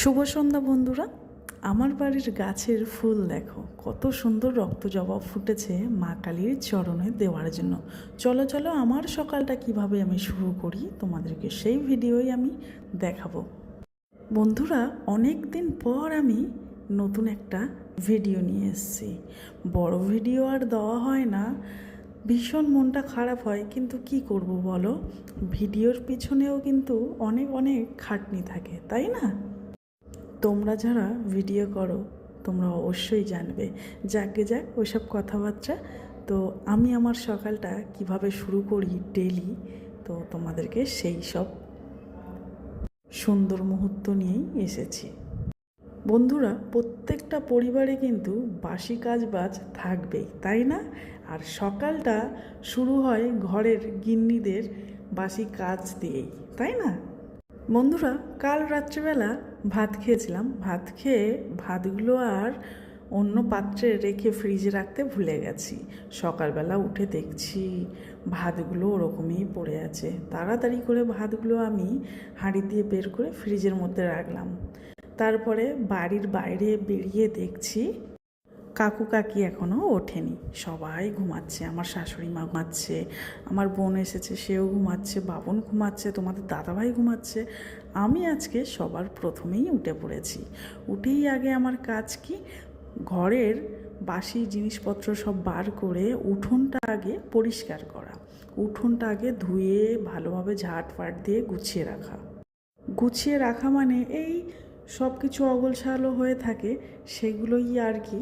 শুভ সন্ধ্যা বন্ধুরা। আমার বাড়ির গাছের ফুল দেখো, কত সুন্দর রক্ত জবা ফুটেছে মা কালীর চরণে দেওয়ার জন্য। চলো চলো আমার সকালটা কীভাবে আমি শুরু করি, তোমাদেরকে সেই ভিডিওই আমি দেখাবো। বন্ধুরা অনেক দিন পর আমি নতুন একটা ভিডিও নিয়ে এসেছি। বড় ভিডিও আর দেওয়া হয় না। ভীষণ মনটা খারাপ হয়, কিন্তু কি করব বলো? ভিডিওর পিছনেও কিন্তু অনেক অনেক খাটনি থাকে, তাই না? তোমরা যারা ভিডিও করো, তোমরা অবশ্যই জানবে। যাকে যাক, ওইসব কথাবার্তা। তো আমি আমার সকালটা কীভাবে শুরু করি ডেলি তো তোমাদেরকে সেই সব সুন্দর মুহূর্ত নিয়েই এসেছি। বন্ধুরা, প্রত্যেকটা পরিবারে কিন্তু বাসি কাজ বাজ থাকবেই, তাই না? আর সকালটা শুরু হয় ঘরের গিন্নিদের বাসি কাজ দিয়েই, তাই না? বন্ধুরা, কাল রাত্রিবেলা ভাত খেয়েছিলাম। ভাত খেয়ে ভাতগুলো আর অন্য পাত্রে রেখে ফ্রিজে রাখতে ভুলে গেছি। সকালবেলা উঠে দেখছি ভাতগুলো ওরকমই পড়ে আছে। তাড়াতাড়ি করে ভাতগুলো আমি হাঁড়ি দিয়ে বের করে ফ্রিজের মধ্যে রাখলাম। তারপরে বাড়ির বাইরে বেরিয়ে দেখছি কাকু কাকি এখনও ওঠেনি। সবাই ঘুমাচ্ছে, আমার শাশুড়ি মা ঘুমাচ্ছে, আমার বোন এসেছে, সেও ঘুমাচ্ছে, বাবন ঘুমাচ্ছে, তোমাদের দাদাভাই ঘুমাচ্ছে। আমি আজকে সবার প্রথমেই উঠে পড়েছি। উঠেই আগে আমার কাজ কি? ঘরের বাসি জিনিসপত্র সব বার করে উঠোনটা আগে পরিষ্কার করা। উঠোনটা আগে ধুয়ে ভালোভাবে ঝাট ফাট দিয়ে গুছিয়ে রাখা। গুছিয়ে রাখা মানে এই সব কিছু অগোলসালো হয়ে থাকে, সেগুলোই আর কি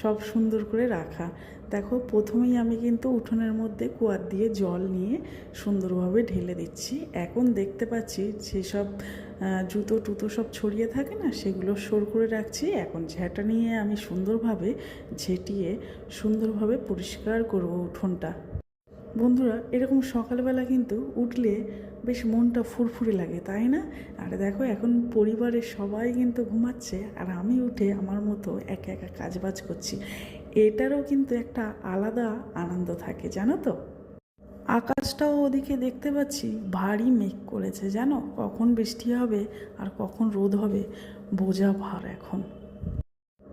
সব সুন্দর করে রাখা। দেখো, প্রথমেই আমি কিন্তু উঠোনের মধ্যে কুয়ার দিয়ে জল নিয়ে সুন্দরভাবে ঢেলে দিচ্ছি। এখন দেখতে পাচ্ছি যেসব জুতো টুতো সব ছড়িয়ে থাকে না, সেগুলো সর করে রাখছি। এখন ঝেঁটা নিয়ে আমি সুন্দরভাবে ঝেঁটিয়ে সুন্দরভাবে পরিষ্কার করব উঠোনটা। বন্ধুরা, এরকম সকালবেলা কিন্তু উঠলে বেশ মনটা ফুরফুরে লাগে, তাই না? আর দেখো, এখন পরিবারের সবাই কিন্তু ঘুমাচ্ছে, আর আমি উঠে আমার মতো একা একা কাজবাজ করছি। এটারও কিন্তু একটা আলাদা আনন্দ থাকে, জানো তো? আকাশটাও ওদিকে দেখতে পাচ্ছি, ভারী মেঘ করেছে, জানো? কখন বৃষ্টি হবে আর কখন রোদ হবে, বোঝা ভার এখন।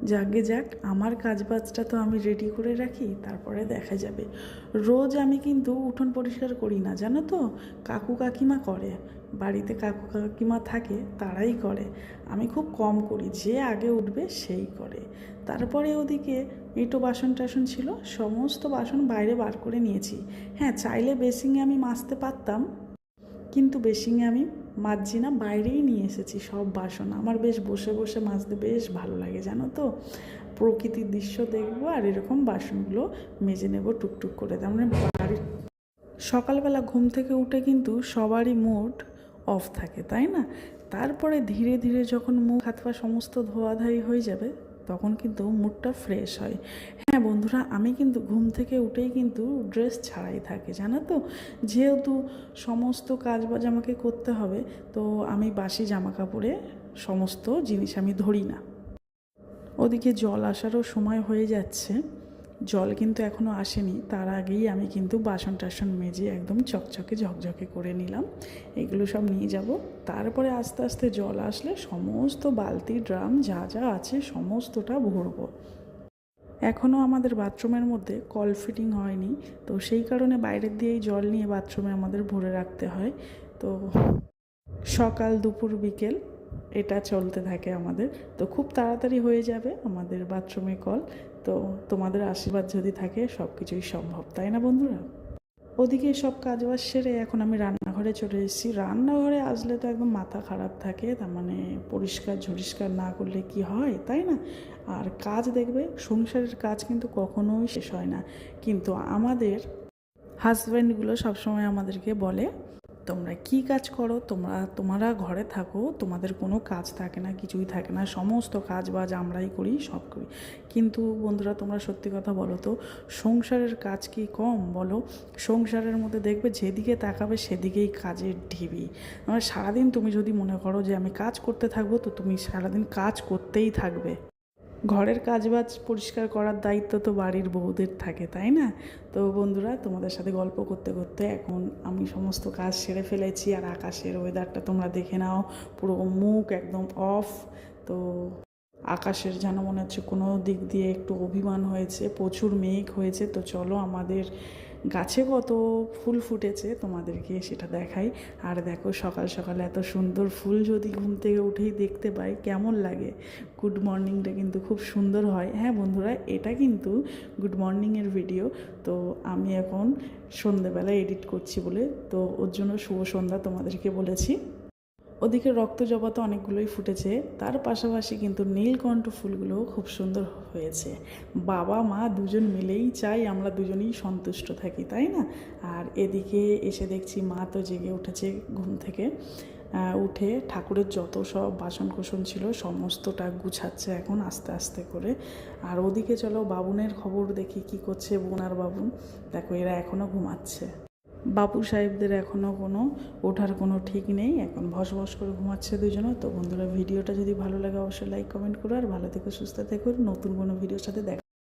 যাকে যাক, আমার কাজ বাজটা তো আমি রেডি করে রাখি, তারপরে দেখা যাবে। রোজ আমি কিন্তু উঠোন পরিষ্কার করি না, জানো তো? কাকু কাকিমা করে, বাড়িতে কাকু কাকিমা থাকে, তারাই করে। আমি খুব কম করি, যে আগে উঠবে সেই করে। তারপরে ওদিকে এঁটো বাসন টাসন ছিল, সমস্ত বাসন বাইরে বার করে নিয়েছি। হ্যাঁ চাইলে বেসিংয়ে আমি মাজতে পারতাম কিন্তু বেসিংয়ে আমি মাজছি না, বাইরেই নিয়ে এসেছি সব বাসন। আমার বেশ বসে বসে মাজতে বেশ ভালো লাগে, জানো তো? প্রকৃতির দৃশ্য দেখব আর এরকম বাসনগুলো মেজে নেব টুকটুক করে। তার মানে বাড়ির সকালবেলা ঘুম থেকে উঠে কিন্তু সবারই মুড অফ থাকে, তাই না? তারপরে ধীরে ধীরে যখন মুখ হাত পা সমস্ত ধোয়াধাই হয়ে যাবে তখন কিন্তু মুডটা ফ্রেশ হয়। হ্যাঁ বন্ধুরা, আমি কিন্তু ঘুম থেকে উঠেই কিন্তু ড্রেস ছাড়াই থাকি, জানো তো? যেহেতু সমস্ত কাজ বাজ আমাকে করতে হবে, তো আমি বাসি জামা কাপড়ে সমস্ত জিনিস আমি ধরি না। ওদিকে জল আসারও সময় হয়ে যাচ্ছে। জল কিন্তু এখনও আসেনি। তার আগেই আমি কিন্তু বাসন টাসন মেজে একদম চকচকে, ঝকঝকে করে নিলাম। এগুলো সব নিয়ে যাব। তারপরে আস্তে আস্তে জল আসলে সমস্ত বালতি ড্রাম যা যা আছে সমস্তটা ভরবো। এখনও আমাদের বাথরুমের মধ্যে কল ফিটিং হয়নি। তো সেই কারণে বাইরের দিয়েই জল নিয়ে বাথরুমে আমাদের ভরে রাখতে হয়। তো সকাল, দুপুর, বিকেল এটা চলতে থাকে আমাদের। তো খুব তাড়াতাড়ি হয়ে যাবে আমাদের বাথরুমে কল। তো তোমাদের আশীর্বাদ যদি থাকে সব কিছুই সম্ভব, তাই না বন্ধুরা? ওদিকে সব কাজবাজ সেরে এখন আমি রান্নাঘরে চলে এসেছি। রান্নাঘরে আসলে তো একদম মাথা খারাপ থাকে, তার মানে পরিষ্কার ঝরিষ্কার না করলে কি হয়, তাই না? আর কাজ দেখবে, সংসারের কাজ কিন্তু কখনোই শেষ হয় না। কিন্তু আমাদের হাজব্যান্ডগুলো সবসময় আমাদেরকে বলে তোমরা কি কাজ করো? তোমরা তোমরা ঘরে থাকো, তোমাদের কোনো কাজ থাকে না, কিছুই থাকে না, সমস্ত কাজ বাজ আমরাই করি, সব করি। কিন্তু বন্ধুরা, তোমরা সত্যি কথা বলো তো, সংসারের কাজ কি কম বলো? সংসারের মধ্যে দেখবে যেদিকে তাকাবে সেদিকেই কাজের ঢিবি। মানে সারাদিন তুমি যদি মনে করো যে আমি কাজ করতে থাকব, তো তুমি সারাদিন কাজ করতেই থাকবে। ঘরের কাজবাজ পরিষ্কার করার দায়িত্ব তো বাড়ির বউদের থাকে, তাই না? তো বন্ধুরা, তোমাদের সাথে গল্প করতে করতে এখন আমি সমস্ত কাজ সেরে ফেলেছি আর আকাশের ওয়েদারটা তোমরা দেখে নাও। পুরো মুখ একদম অফ তো আকাশের যেন মনে হচ্ছে কোনো দিক দিয়ে একটু অভিমান হয়েছে, প্রচুর মেঘ হয়েছে। তো চলো আমাদের গাছে কত ফুল ফুটেছে, তোমাদেরকে সেটা দেখাই। আর দেখো সকাল সকাল এত সুন্দর ফুল যদি ঘুম থেকে উঠেই দেখতে পাই, কেমন লাগে? গুড মর্নিংটা কিন্তু খুব সুন্দর হয়। হ্যাঁ বন্ধুরা, এটা কিন্তু গুড মর্নিংয়ের ভিডিও তো আমি এখন সন্ধেবেলা এডিট করছি বলে, তো ওর জন্য শুভ সন্ধ্যা তোমাদেরকে বলেছি। ওদিকে রক্তজবা তো অনেকগুলোই ফুটেছে। তার পাশাপাশি কিন্তু নীলকণ্ঠ ফুলগুলো খুব সুন্দর হয়েছে। বাবা, মা দুজন মিলেই চাই আমরা দুজনেই সন্তুষ্ট থাকি, তাই না? আর এদিকে এসে দেখছি মা তো জেগে উঠেছে ঘুম থেকে। উঠে ঠাকুরের যত সব বাসন কোসন ছিল সমস্তটা গুছাচ্ছে এখন আস্তে আস্তে করে। আর ওদিকে চলো বাবুনের খবর দেখি কি করছে বোন আর বাবুন দেখো, এরা এখনও ঘুমাচ্ছে। বাবু সাহেবদের এখনও কোনো ওঠার কোনো ঠিক নেই, এখন ভস ভস করে ঘুমাচ্ছে দুজনে। তো বন্ধুরা, ভিডিওটা যদি ভালো লাগে, অবশ্যই লাইক কমেন্ট করো, আর ভালো থেকো, সুস্থ থেকো, নতুন কোনো ভিডিওর সাথে দেখা